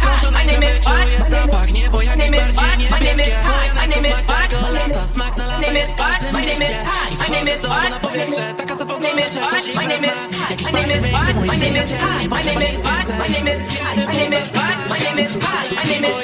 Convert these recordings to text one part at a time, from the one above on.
Proszę najpierw czuję zapach niebo jakieś bardziej niebieskie Twoja na smak tego lata, smak na lata jest w każdym mieście I wchodzę znowu na powietrze, taka to pogoda, że chodzi bez dna Jakieś fajne miejsce, mój przyjaciel, nie potrzeba nic więcej Kiedy pustasz tak, ale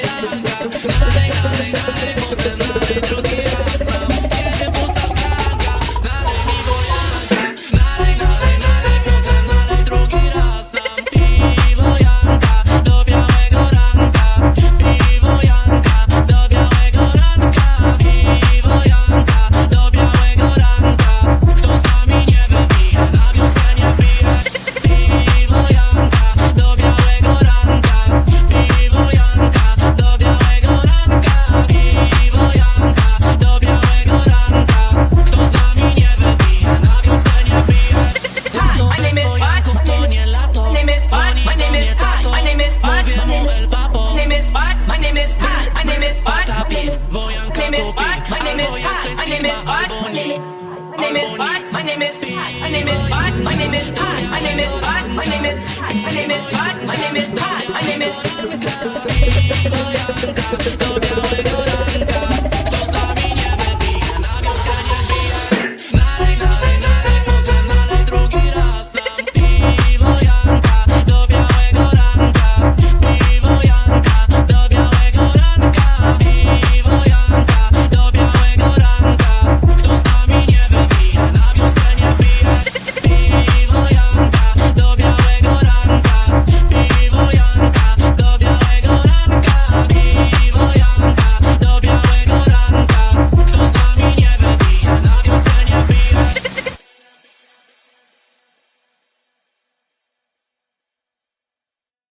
name is Pat. My name is Pat. My name is Pat. My name is Pat. My name is Pat. My name is Pat. My name is Pat. My name is.